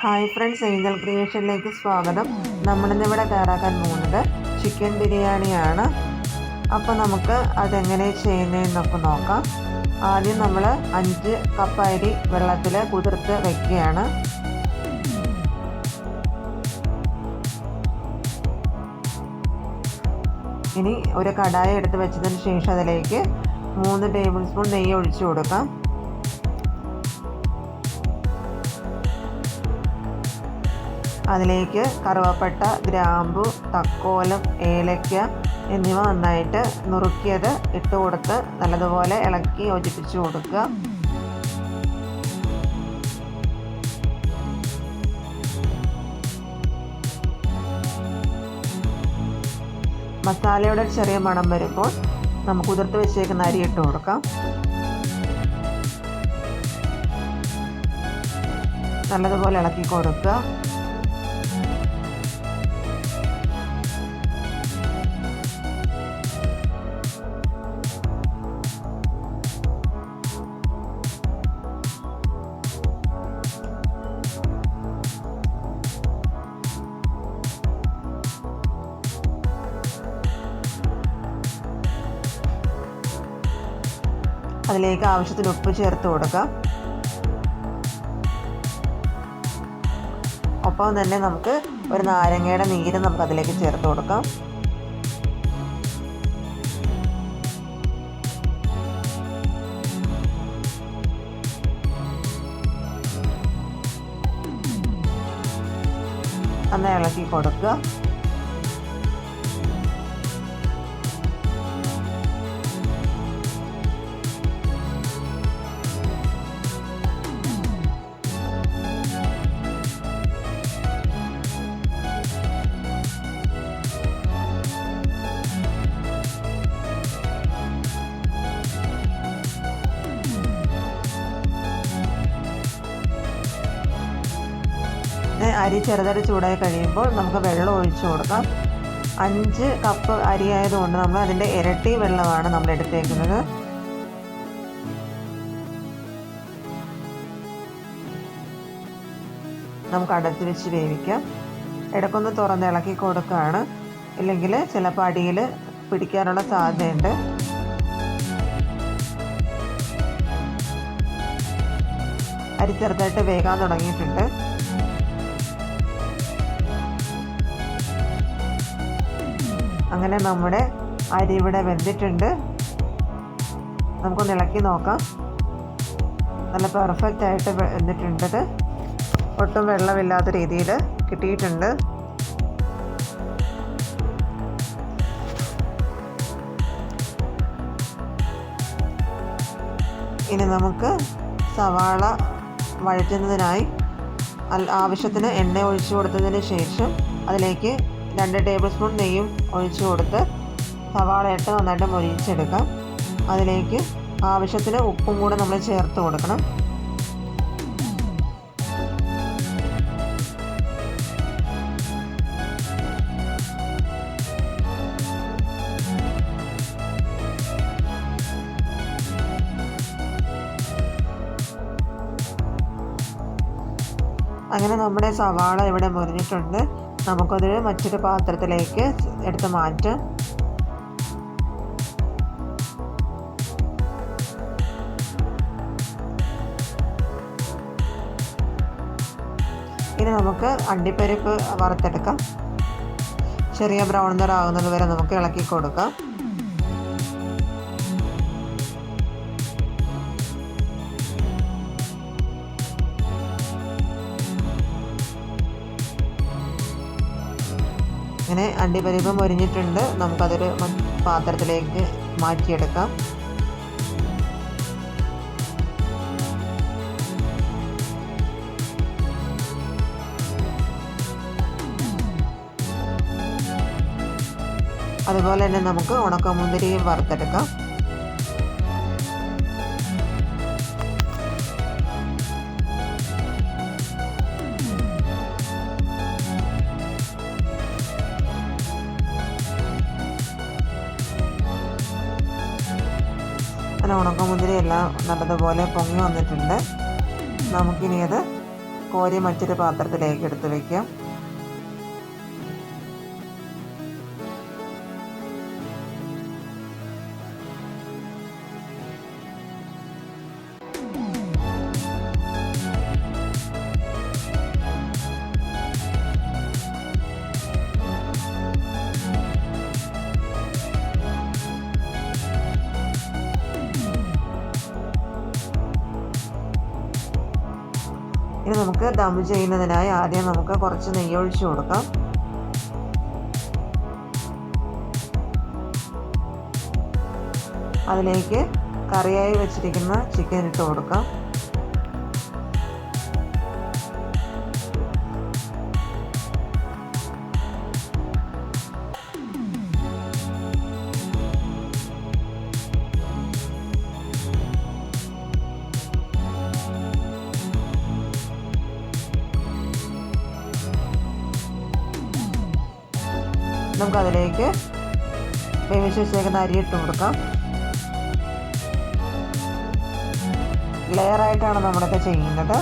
Hi friends Angel ക്രിയേഷനിലേക്ക് സ്വാഗതം. നമ്മളിന്നിവിടെ തയ്യാറാക്കാൻ പോകുന്നത് ചിക്കൻ ബിരിയാണിയാണ്. അപ്പോൾ നമുക്ക് അതെങ്ങനെ ചെയ്യുന്നതെന്നൊക്കെ നോക്കാം. ആദ്യം നമ്മൾ അഞ്ച് കപ്പ് അരി വെള്ളത്തിൽ കുതിർത്ത് വയ്ക്കുകയാണ് ഇനി ഒരു കടായ എടുത്ത് വെച്ചതിന് ശേഷം അതിലേക്ക് മൂന്ന് ടേബിൾ സ്പൂൺ നെയ്യ് ഒഴിച്ചു കൊടുക്കാം. അതിലേക്ക് കറുവപ്പട്ട ഗ്രാമ്പു തക്കോലം ഏലക്ക എന്നിവ നന്നായിട്ട് നുറുക്കിയത് ഇട്ട് കൊടുത്ത് നല്ലതുപോലെ ഇളക്കി യോജിപ്പിച്ച് കൊടുക്കുക. മസാലയുടെ ചെറിയ മണം വരുമ്പോൾ നമുക്ക് ഉതിർത്ത് വെച്ചേക്കുന്ന അരി ഇട്ട് കൊടുക്കാം. നല്ലതുപോലെ ഇളക്കി കൊടുക്കുക. അതിലേക്ക് ആവശ്യത്തിന് ഉപ്പ് ചേർത്ത് കൊടുക്കാം. ഒപ്പം തന്നെ നമുക്ക് ഒരു നാരങ്ങയുടെ നീര് നമുക്ക് അതിലേക്ക് ചേർത്ത് കൊടുക്കാം. നന്നായി ഇളക്കി കൊടുക്കുക. അരി ചെറുതായിട്ട് ചൂടായി കഴിയുമ്പോൾ നമുക്ക് വെള്ളം ഒഴിച്ചു കൊടുക്കാം. അഞ്ച് കപ്പ് അരി ആയതുകൊണ്ട് നമ്മൾ അതിന്റെ ഇരട്ടി വെള്ളമാണ് നമ്മൾ എടുത്തേക്കുന്നത്. നമുക്ക് അടച്ചു വെച്ച് വേവിക്കാം. ഇടക്കൊന്ന് തുറന്ന് ഇളക്കി കൊടുക്കുകയാണ്. ഇല്ലെങ്കിൽ ചിലപ്പോൾ അടിയിൽ പിടിക്കാനുള്ള സാധ്യതയുണ്ട്. അരി ചെറുതായിട്ട് വേകാൻ തുടങ്ങിയിട്ടുണ്ട്. അങ്ങനെ നമ്മുടെ അരി ഇവിടെ വെന്തിട്ടുണ്ട്. നമുക്കൊന്ന് ഇളക്കി നോക്കാം. നല്ല പെർഫെക്റ്റ് ആയിട്ട് വെന്തിട്ടുണ്ട് ഒട്ടും വെള്ളമില്ലാത്ത രീതിയിൽ കിട്ടിയിട്ടുണ്ട്. ഇനി നമുക്ക് സവാള വഴറ്റുന്നതിനായി ആവശ്യത്തിന് എണ്ണ ഒഴിച്ചു കൊടുത്തതിന് ശേഷം അതിലേക്ക് രണ്ട് ടേബിൾ സ്പൂൺ നെയ്യും ഒഴിച്ചു കൊടുത്ത് സവാള ഇട്ട് നന്നായിട്ട് മൊരിച്ചെടുക്കാം അതിലേക്ക് ആവശ്യത്തിന് ഉപ്പും കൂടെ നമ്മൾ ചേർത്ത് കൊടുക്കണം. അങ്ങനെ നമ്മുടെ സവാള ഇവിടെ മുരിഞ്ഞിട്ടുണ്ട്. നമുക്കത് മറ്റൊരു പാത്രത്തിലേക്ക് എടുത്ത് മാറ്റാം. ഇനി നമുക്ക് അണ്ടിപ്പരിപ്പ് വറുത്തെടുക്കാം. ചെറിയ ബ്രൗൺ നിറാകുന്നത് വരെ നമുക്ക് ഇളക്കി കൊടുക്കാം. ഇങ്ങനെ അണ്ടിപ്പരിപ്പ് മൊരിഞ്ഞിട്ടുണ്ട്. നമുക്കതൊരു പാത്രത്തിലേക്ക് മാറ്റിയെടുക്കാം. അതുപോലെ തന്നെ നമുക്ക് ഉണക്കമുന്തിരിയും വറുത്തെടുക്കാം. അങ്ങനെ ഉണക്കമുന്തിരി എല്ലാം നല്ലതുപോലെ പൊങ്ങി വന്നിട്ടുണ്ട്. നമുക്കിനി അത് കോരി മറ്റൊരു പാത്രത്തിലേക്ക് എടുത്ത് വയ്ക്കാം ഇനി നമുക്ക് ദം ചെയ്യുന്നതിനായി ആദ്യം നമുക്ക് കുറച്ച് നെയ്യ് ഒഴിച്ചു കൊടുക്കാം. അതിലേക്ക് കറിയായി വെച്ചിരിക്കുന്ന ചിക്കൻ ഇട്ട് കൊടുക്കാം. നമുക്കതിലേക്ക് വേവിച്ച് വെച്ചേക്കുന്ന അരി ഇട്ട് കൊടുക്കാം. ലെയറായിട്ടാണ് നമ്മളൊക്കെ ചെയ്യുന്നത്.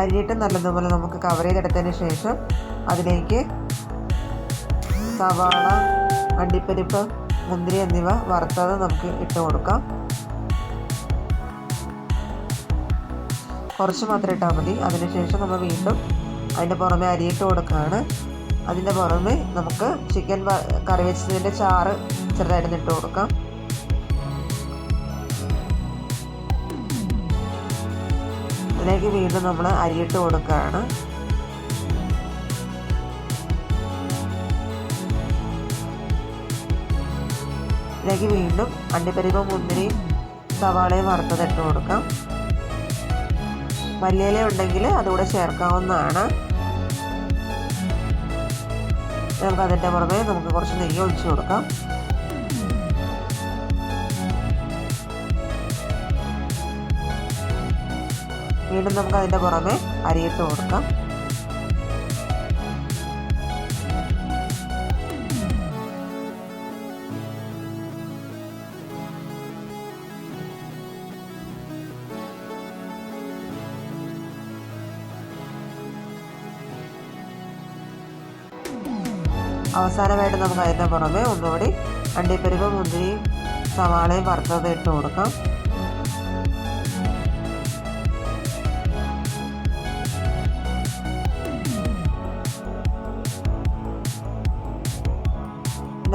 അരിയിട്ട് നല്ലതുപോലെ നമുക്ക് കവർ ചെയ്തെടുത്തതിന് ശേഷം അതിലേക്ക് സവാള അണ്ടിപ്പരിപ്പ് മുന്തിരി എന്നിവ വറുത്തത് നമുക്ക് ഇട്ട് കൊടുക്കാം. കുറച്ച് മാത്രം ഇട്ടാൽ മതി. അതിനുശേഷം നമ്മൾ വീണ്ടും അതിന്റെ പുറമെ അരിയിട്ട് കൊടുക്കുകയാണ്. അതിന്റെ പുറമെ നമുക്ക് ചിക്കൻ കറി വെച്ചതിന്റെ ചാറ് ചെറുതായിട്ട് ഇട്ട് കൊടുക്കാം. അതിലേക്ക് വീണ്ടും നമ്മൾ അരിയിട്ട് കൊടുക്കുകയാണ്. ഇതിലേക്ക് വീണ്ടും അണ്ടിപ്പരിപ്പും മുന്തിരിയും സവാളയും വറുത്തതിട്ട് കൊടുക്കാം. മല്ലിയില ഉണ്ടെങ്കിൽ അതുകൂടെ ചേർക്കാവുന്നതാണ്. നമുക്ക് അതിന്റെ പുറമെ നമുക്ക് കുറച്ച് നെയ്യ് ഒഴിച്ചു കൊടുക്കാം. വീണ്ടും നമുക്ക് അതിന്റെ പുറമെ അരിയിട്ട് കൊടുക്കാം. അവസാനമായിട്ട് നമുക്ക് അതിന്റെ പുറമെ ഒന്നുകൂടി അണ്ടിപ്പരിപ്പ് മുന്തിരിയും സവാളയും വറുത്തത് ഇട്ട് കൊടുക്കാം.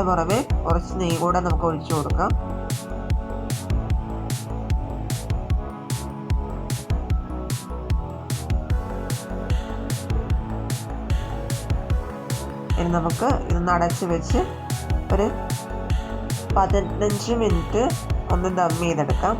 പുറമെ കുറച്ച് നെയ്യ് കൂടെ നമുക്ക് ഒഴിച്ചു കൊടുക്കാം. നമുക്ക് ഇതൊന്ന് അടച്ച് വെച്ച് ഒരു പതിനഞ്ച് മിനിറ്റ് ഒന്ന് ദം ചെയ്തെടുക്കാം.